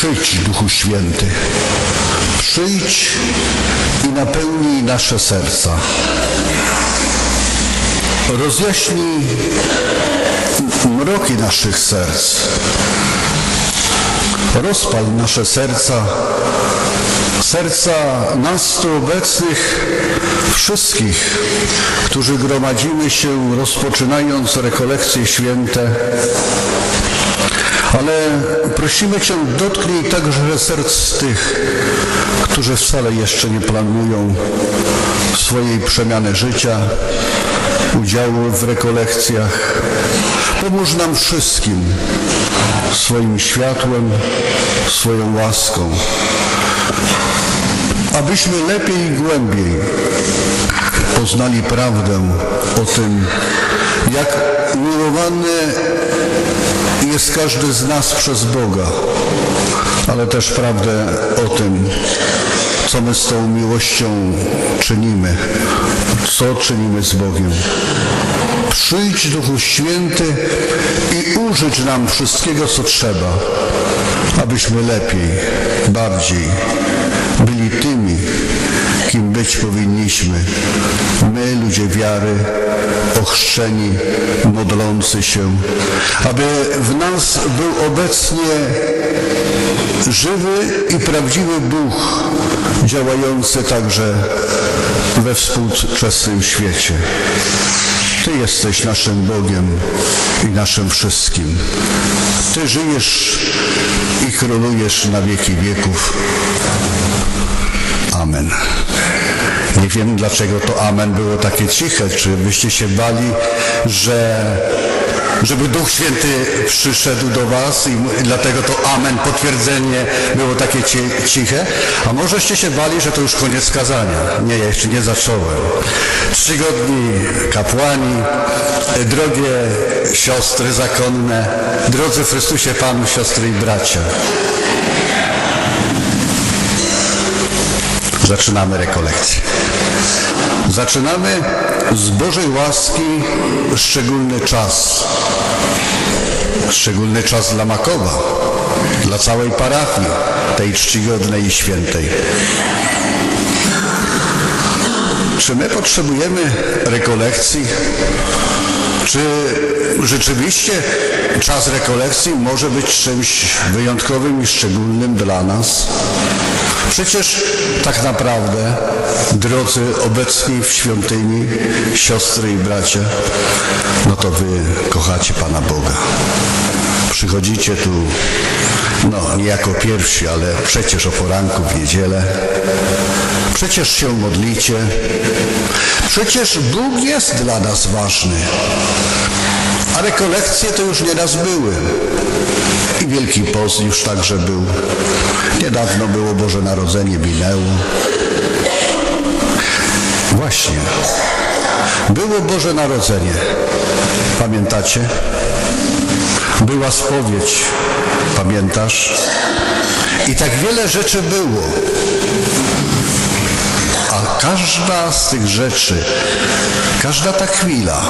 Przyjdź, Duchu Święty. Przyjdź i napełnij nasze serca. Rozjaśnij mroki naszych serc. Rozpal nasze serca, serca nas tu obecnych, wszystkich, którzy gromadzimy się rozpoczynając rekolekcje święte. Ale prosimy Cię, dotknij także serc tych, którzy wcale jeszcze nie planują swojej przemiany życia, udziału w rekolekcjach. Pomóż nam wszystkim swoim światłem, swoją łaską, abyśmy lepiej i głębiej poznali prawdę o tym, jak miłowany jest każdy z nas przez Boga, ale też prawdę o tym, co my z tą miłością czynimy, co czynimy z Bogiem. Przyjdź Duchu Święty i użycz nam wszystkiego, co trzeba, abyśmy lepiej, bardziej byli tymi, być powinniśmy. My, ludzie wiary, ochrzczeni, modlący się, aby w nas był obecnie żywy i prawdziwy Bóg, działający także we współczesnym świecie. Ty jesteś naszym Bogiem i naszym wszystkim. Ty żyjesz i królujesz na wieki wieków. Amen. Nie wiem dlaczego to amen było takie ciche. Czy byście się bali, że żeby Duch Święty przyszedł do was i dlatego to amen, potwierdzenie było takie ci- ciche? A możeście się bali, że to już koniec kazania. Nie, ja jeszcze nie zacząłem. Czcigodni kapłani, drogie siostry zakonne, drodzy w Chrystusie Panu, siostry i bracia. Zaczynamy rekolekcję. Zaczynamy z Bożej łaski szczególny czas. Szczególny czas dla Makowa, dla całej parafii, tej czcigodnej i świętej. Czy my potrzebujemy rekolekcji? Czy rzeczywiście czas rekolekcji może być czymś wyjątkowym i szczególnym dla nas? Przecież tak naprawdę, drodzy obecni w świątyni, siostry i bracia, no to wy kochacie Pana Boga. Przychodzicie tu, no nie jako pierwsi, ale przecież o poranku w niedzielę. Przecież się modlicie. Przecież Bóg jest dla nas ważny. A rekolekcje to już nieraz były. I Wielki Post już także był. Niedawno było Boże Narodzenie, minęło. Właśnie. Było Boże Narodzenie. Pamiętacie? Była spowiedź. Pamiętasz? I tak wiele rzeczy było. A każda z tych rzeczy, każda ta chwila,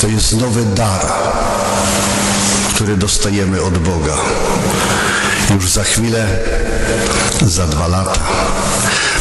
to jest nowy dar, który dostajemy od Boga. Już za chwilę, za dwa lata,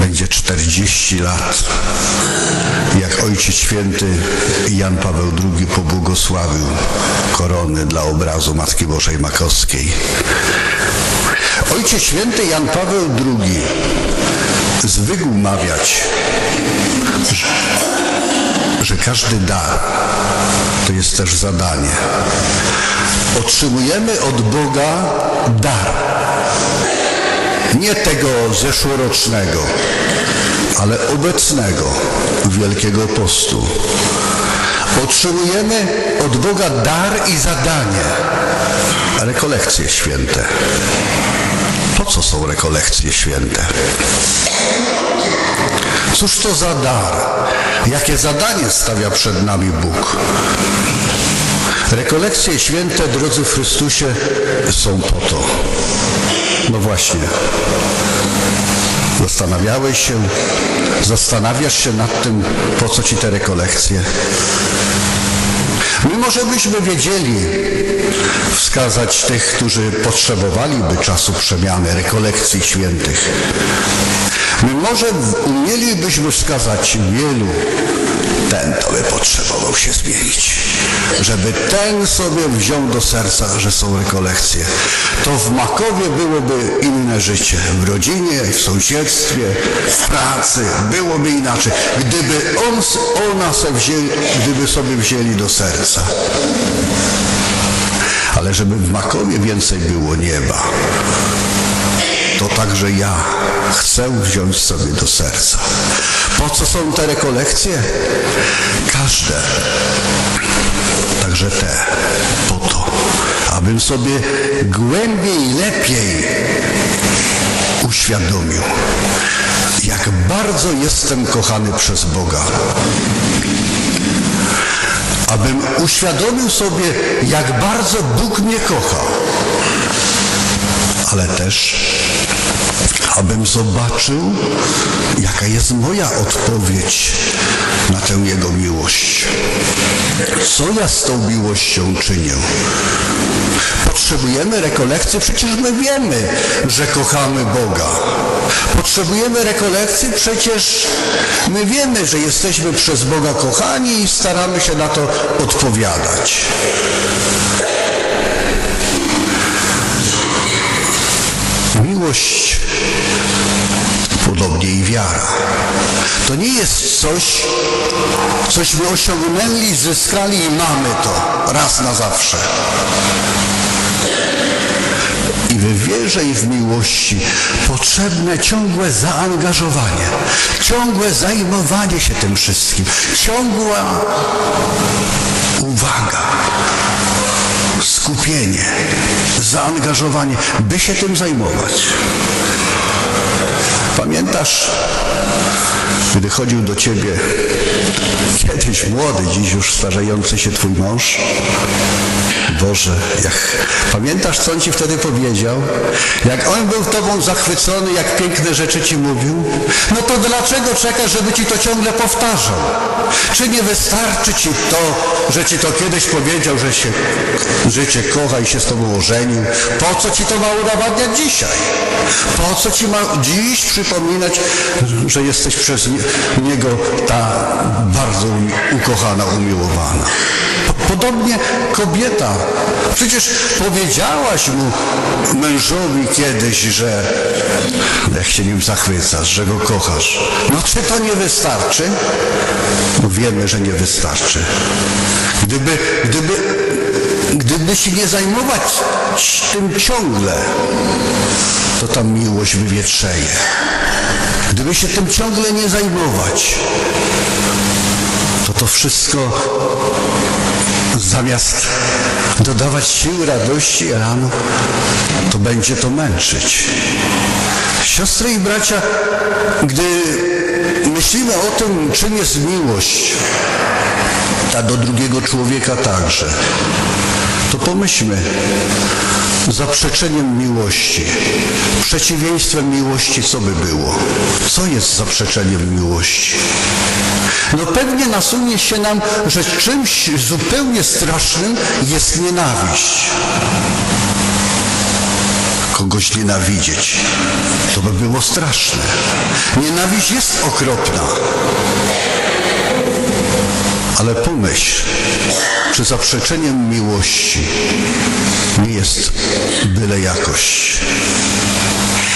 będzie 40 lat, jak Ojciec Święty Jan Paweł II pobłogosławił korony dla obrazu Matki Bożej Makowskiej. Ojciec Święty Jan Paweł II zwykł mawiać, że, każdy dar to jest też zadanie. Otrzymujemy od Boga dar. Nie tego zeszłorocznego, ale obecnego Wielkiego Postu. Otrzymujemy od Boga dar i zadanie. Rekolekcje święte. Po co są rekolekcje święte? Cóż to za dar? Jakie zadanie stawia przed nami Bóg? Rekolekcje święte, drodzy w Chrystusie, są po to. No właśnie. Zastanawiałeś się, zastanawiasz się nad tym, po co ci te rekolekcje? Mimo, że byśmy wiedzieli, wskazać tych, którzy potrzebowaliby czasu przemiany, rekolekcji świętych. Może umielibyśmy wskazać wielu, ten to by potrzebował się zmienić. Żeby ten sobie wziął do serca, że są rekolekcje. To w Makowie byłoby inne życie. W rodzinie, w sąsiedztwie, w pracy byłoby inaczej. Gdyby on, ona wzięli, gdyby sobie wzięli do serca. Ale żeby w Makowie więcej było nieba, to także ja chcę wziąć sobie do serca. Po co są te rekolekcje? Każde, także te, po to, abym sobie głębiej, lepiej uświadomił, jak bardzo jestem kochany przez Boga. Abym uświadomił sobie, jak bardzo Bóg mnie kocha, ale też abym zobaczył, jaka jest moja odpowiedź na tę Jego miłość. Co ja z tą miłością czynię? Potrzebujemy rekolekcji, przecież my wiemy, że kochamy Boga. Potrzebujemy rekolekcji, przecież my wiemy, że jesteśmy przez Boga kochani i staramy się na to odpowiadać. Miłość, podobnie i wiara. To nie jest coś, cośmy osiągnęli, zyskali i mamy to raz na zawsze. I w wierze i w miłości potrzebne ciągłe zaangażowanie, ciągłe zajmowanie się tym wszystkim, ciągła uwaga, skupienie, zaangażowanie, by się tym zajmować. Pamiętasz, gdy chodził do ciebie kiedyś młody, dziś już starzejący się twój mąż? Boże, jak pamiętasz, co on ci wtedy powiedział? Jak on był tobą zachwycony, jak piękne rzeczy ci mówił? No to dlaczego czekasz, żeby ci to ciągle powtarzał? Czy nie wystarczy ci to, że ci to kiedyś powiedział, że się, że cię kocha i się z tobą ożenił? Po co ci to ma udowadniać dzisiaj? Po co ci ma dziś przypominać, że jesteś przez nie, niego ta bardzo ukochana, umiłowana? Podobnie kobieta. Przecież powiedziałaś mu mężowi kiedyś, że jak się nim zachwycasz, że go kochasz. No czy to nie wystarczy? No wiemy, że nie wystarczy. Gdyby, gdyby, gdyby się nie zajmować tym ciągle, to ta miłość wywietrzeje. Gdyby się tym ciągle nie zajmować, to to wszystko zamiast dodawać sił, radości rano, to będzie to męczyć. Siostry i bracia, gdy myślimy o tym, czym jest miłość, ta do drugiego człowieka także, to pomyślmy, zaprzeczeniem miłości, przeciwieństwem miłości, co by było? Co jest zaprzeczeniem miłości? No pewnie nasunie się nam, że czymś zupełnie strasznym jest nienawiść. Kogoś nienawidzieć, to by było straszne. Nienawiść jest okropna. Ale pomyśl, czy zaprzeczeniem miłości nie jest byle jakość,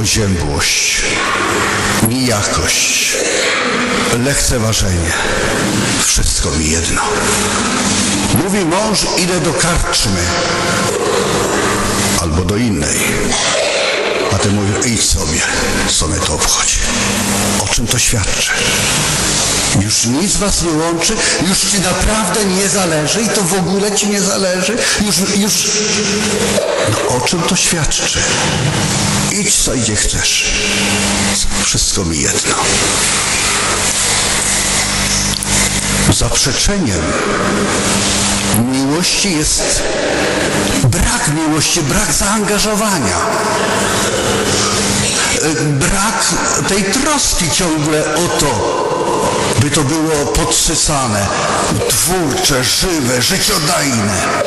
oziębłość, nijakość, lekceważenie. Wszystko mi jedno. Mówi mąż, idę do karczmy albo do innej. A ty mówisz, idź sobie, co mnie to obchodzi. O czym to świadczy? Już nic was nie łączy, już ci naprawdę nie zależy i to w ogóle ci nie zależy. Już, już... No o czym to świadczy? Idź co gdzie chcesz. Wszystko mi jedno. Zaprzeczeniem miłości jest brak miłości, brak zaangażowania. Brak tej troski ciągle o to, by to było podsysane, twórcze, żywe, życiodajne.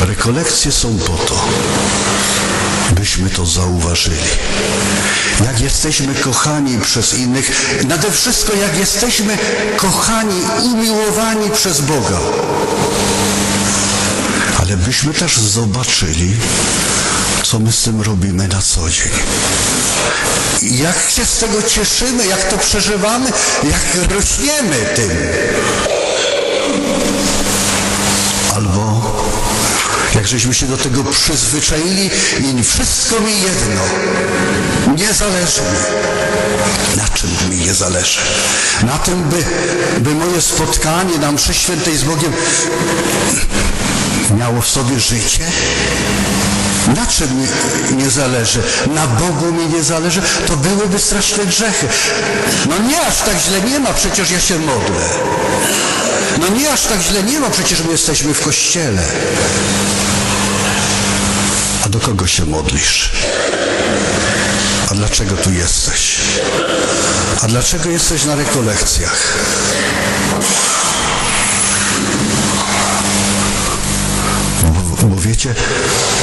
Rekolekcje są po to, byśmy to zauważyli. Jak jesteśmy kochani przez innych, nade wszystko jak jesteśmy kochani, umiłowani przez Boga. Ale byśmy też zobaczyli, co my z tym robimy na co dzień. Jak się z tego cieszymy, jak to przeżywamy, jak rośniemy tym. Jak żeśmy się do tego przyzwyczaili i wszystko mi jedno. Nie zależy mi. Na czym mi nie zależy? Na tym, by, by moje spotkanie na mszy świętej z Bogiem miało w sobie życie? Na czym mi nie zależy? Na Bogu mi nie zależy? To byłyby straszne grzechy. No nie aż tak źle nie ma, przecież ja się modlę. No nie aż tak źle nie ma, przecież my jesteśmy w kościele. A do kogo się modlisz? A dlaczego tu jesteś? A dlaczego jesteś na rekolekcjach? Bo, wiecie,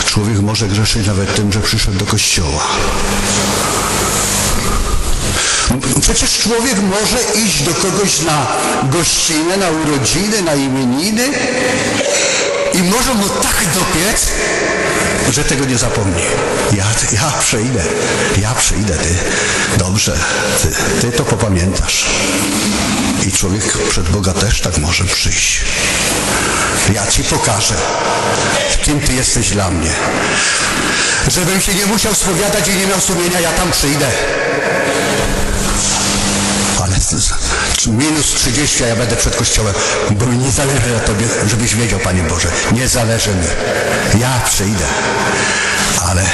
człowiek może grzeszyć nawet tym, że przyszedł do kościoła. Przecież człowiek może iść do kogoś na gościnę, na urodziny, na imieniny i może mu tak dopiec, że tego nie zapomni. Ja, ja przyjdę, ja przyjdę, ty. Dobrze, ty, ty to popamiętasz. I człowiek przed Boga też tak może przyjść. Ja ci pokażę, kim ty jesteś dla mnie. Żebym się nie musiał spowiadać i nie miał sumienia, ja tam przyjdę. Ale minus 30, a ja będę przed kościołem, bo mi nie zależy na tobie, żebyś wiedział, Panie Boże, nie zależy mi. Ja przyjdę, ale,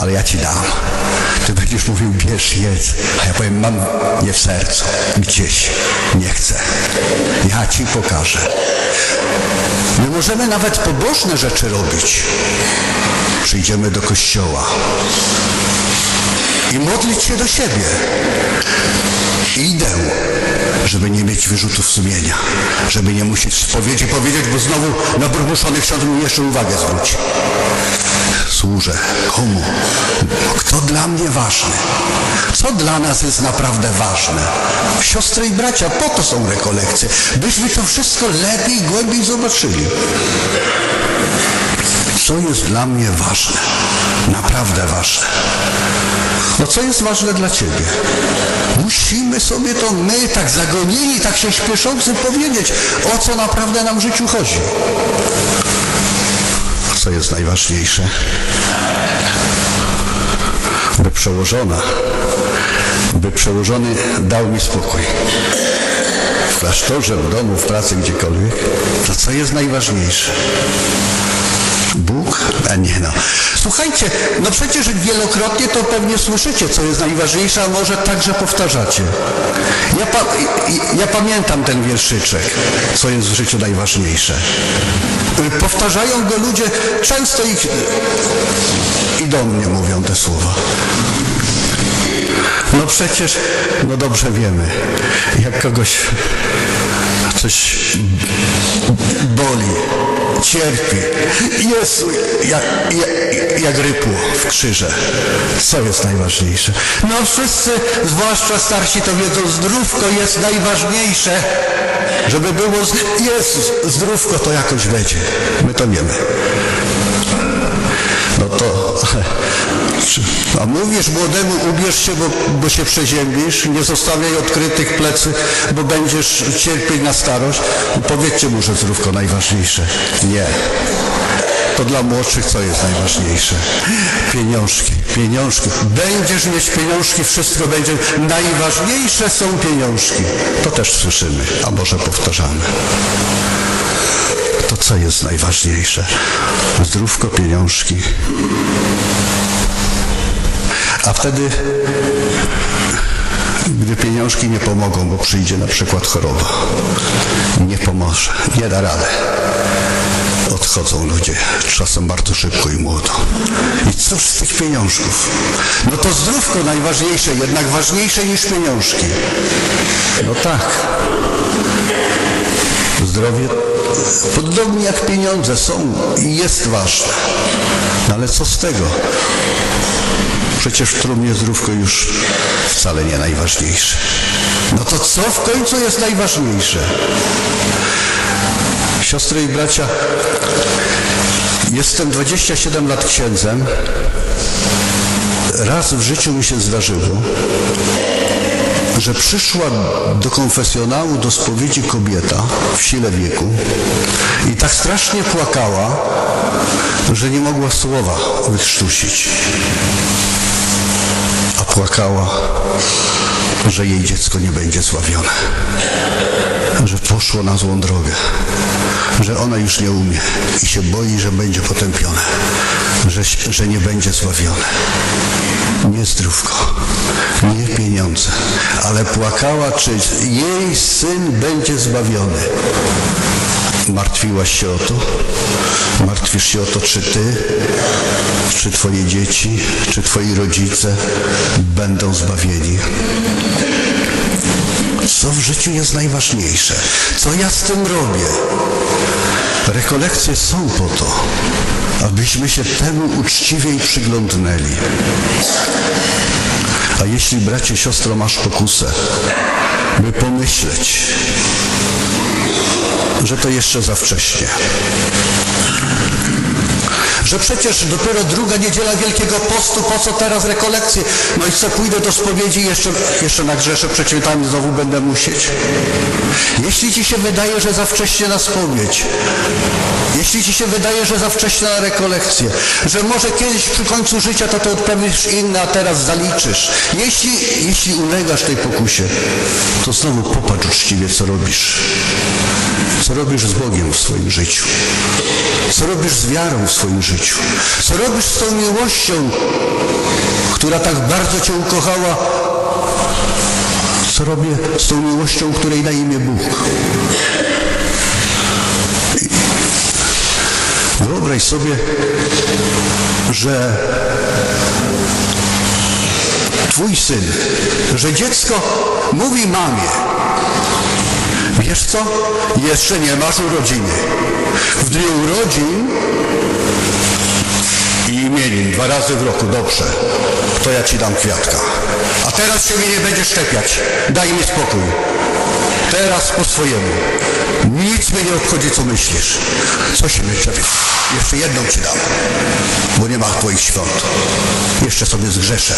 ale ja ci dam. Ty będziesz mówił, bierz, jedz, a ja powiem, mam nie w sercu, gdzieś, nie chcę. Ja ci pokażę. My możemy nawet pobożne rzeczy robić. Przyjdziemy do kościoła i modlić się do siebie. Idę, żeby nie mieć wyrzutów sumienia, żeby nie musieć spowiedzi powiedzieć, bo znowu naburmuszony ksiądz mi jeszcze uwagę zwróci. Służę komu? Kto dla mnie ważny? Co dla nas jest naprawdę ważne? Siostry i bracia, po to są rekolekcje, byśmy to wszystko lepiej, głębiej zobaczyli. Co jest dla mnie ważne? Naprawdę ważne. No co jest ważne dla Ciebie? Musimy sobie to my, tak zagonieni, tak się śpieszący powiedzieć, o co naprawdę nam w życiu chodzi. Co jest najważniejsze? By przełożona, by przełożony dał mi spokój. W klasztorze, w domu, w pracy, gdziekolwiek. To co jest najważniejsze? Bóg? A nie no. Słuchajcie, no przecież wielokrotnie to pewnie słyszycie, co jest najważniejsze, a może także powtarzacie. Ja, pa, ja pamiętam ten wierszyczek, co jest w życiu najważniejsze. Powtarzają go ludzie, często ich i do mnie mówią te słowa. No przecież, no dobrze wiemy, jak kogoś coś boli, cierpi. Jezu, jak, jak, jak rypło w krzyże. Co jest najważniejsze? No wszyscy, zwłaszcza starsi to wiedzą, zdrówko jest najważniejsze. Żeby było. Jezus, zdrówko to jakoś będzie. My to wiemy. No to, a mówisz młodemu, ubierz się, bo, bo się przeziębisz, nie zostawiaj odkrytych plecy, bo będziesz cierpieć na starość. Powiedzcie mu, że zdrówko najważniejsze. Nie. To dla młodszych co jest najważniejsze? Pieniążki, pieniążki. Będziesz mieć pieniążki, wszystko będzie. Najważniejsze są pieniążki. To też słyszymy, a może powtarzamy. To co jest najważniejsze? Zdrówko, pieniążki. A wtedy, gdy pieniążki nie pomogą, bo przyjdzie na przykład choroba, nie pomoże, nie da rady. Odchodzą ludzie, czasem bardzo szybko i młodo. I cóż z tych pieniążków? No to zdrówko najważniejsze, jednak ważniejsze niż pieniążki. No tak. Zdrowie podobnie jak pieniądze są i jest ważne. No ale co z tego? Przecież w trumnie zdrówko już wcale nie najważniejsze. No to co w końcu jest najważniejsze? Siostry i bracia, jestem 27 lat księdzem. Raz w życiu mi się zdarzyło, że przyszła do konfesjonału, do spowiedzi kobieta w sile wieku i tak strasznie płakała, że nie mogła słowa wykrztusić. A płakała, że jej dziecko nie będzie sławione, że poszło na złą drogę, że ona już nie umie i się boi, że będzie potępione, że, że nie będzie sławione. Nie zdrówko, nie pieniądze, ale płakała, czy jej syn będzie zbawiony. Martwiłaś się o to? Martwisz się o to, czy ty, czy twoje dzieci, czy twoi rodzice będą zbawieni? Co w życiu jest najważniejsze? Co ja z tym robię? Rekolekcje są po to, abyśmy się temu uczciwiej przyglądnęli. A jeśli, bracie, siostro, masz pokusę, by pomyśleć, że to jeszcze za wcześnie. Że przecież dopiero druga niedziela Wielkiego Postu, po co teraz rekolekcje? No i co, pójdę do spowiedzi jeszcze, jeszcze na grzesze przed świętami znowu będę musieć. Jeśli ci się wydaje, że za wcześnie na spowiedź, jeśli ci się wydaje, że za wcześnie na rekolekcję, że może kiedyś przy końcu życia to to odprawisz inne, a teraz zaliczysz. Jeśli, jeśli ulegasz tej pokusie, to znowu popatrz uczciwie, co robisz. Co robisz z Bogiem w swoim życiu? Co robisz z wiarą w swoim życiu? Co robisz z tą miłością, która tak bardzo Cię ukochała? Co robię z tą miłością, której na imię Bóg? Wyobraź sobie, że Twój syn, że dziecko mówi mamie, Wiesz co? Jeszcze nie masz urodziny. W dniu urodzin i imienin dwa razy w roku, dobrze. To ja ci dam kwiatka. A teraz się mnie nie będziesz szczepiać. Daj mi spokój. Teraz po swojemu. Nic mnie nie obchodzi, co myślisz. Co się czepiasz? Jeszcze jedną ci dam, bo nie ma twoich świąt. Jeszcze sobie zgrzeszę.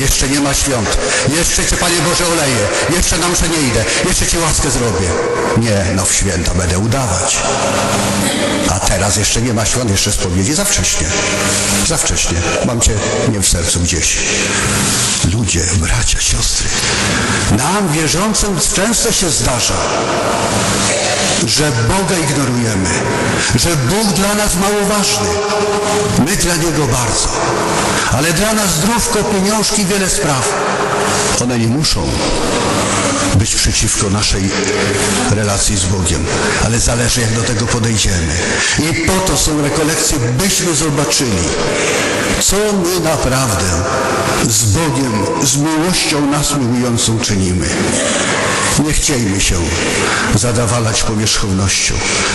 Jeszcze nie ma świąt. Jeszcze cię, Panie Boże, oleję. Jeszcze na mszę nie idę. Jeszcze ci łaskę zrobię. Nie, no w święta będę udawać. A teraz jeszcze nie ma świąt, jeszcze spowiedzi. Za wcześnie. Za wcześnie. Mam cię nie w sercu gdzieś. Ludzie, bracia, siostry. Nam, wierzącym, często się zdarza, że Boga ignorujemy, że Bóg dla nas mało ważny, my dla Niego bardzo, ale dla nas zdrówko, pieniążki, wiele spraw. One nie muszą być przeciwko naszej relacji z Bogiem, ale zależy jak do tego podejdziemy. I po to są rekolekcje, byśmy zobaczyli, co my naprawdę z Bogiem, z miłością nas miłującą czynimy. Nie chciejmy się zadawalać powierzchownością.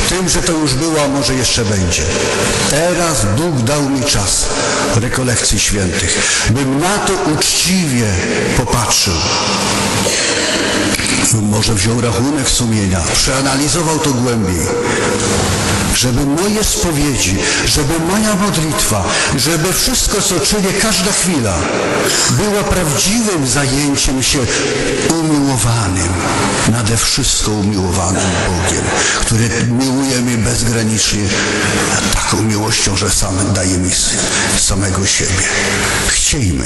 Tym, że to już było, a może jeszcze będzie. Teraz Bóg dał mi czas rekolekcji świętych, bym na to uczciwie popatrzył. Może wziął rachunek sumienia, przeanalizował to głębiej. Żeby moje spowiedzi, żeby moja modlitwa, żeby wszystko, co czynię, każda chwila była prawdziwym zajęciem się umiłowanym, nade wszystko umiłowanym Bogiem, który miłuje mnie bezgranicznie taką miłością, że sam daje mi samego siebie. Chciejmy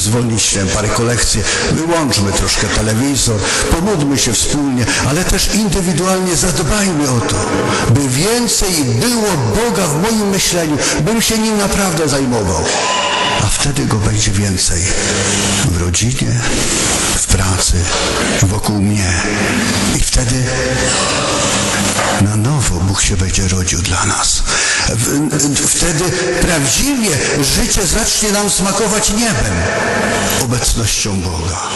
zwolnić tempo rekolekcje, wyłączmy troszkę telewizor, pomódlmy się wspólnie, ale też indywidualnie zadbajmy o to, by więcej było Boga w moim myśleniu, bym się nim naprawdę zajmował. A wtedy go będzie więcej w rodzinie, w pracy, wokół mnie. I wtedy na nowo Bóg się będzie rodził dla nas. Wtedy prawdziwie życie zacznie nam smakować niebem, obecnością Boga.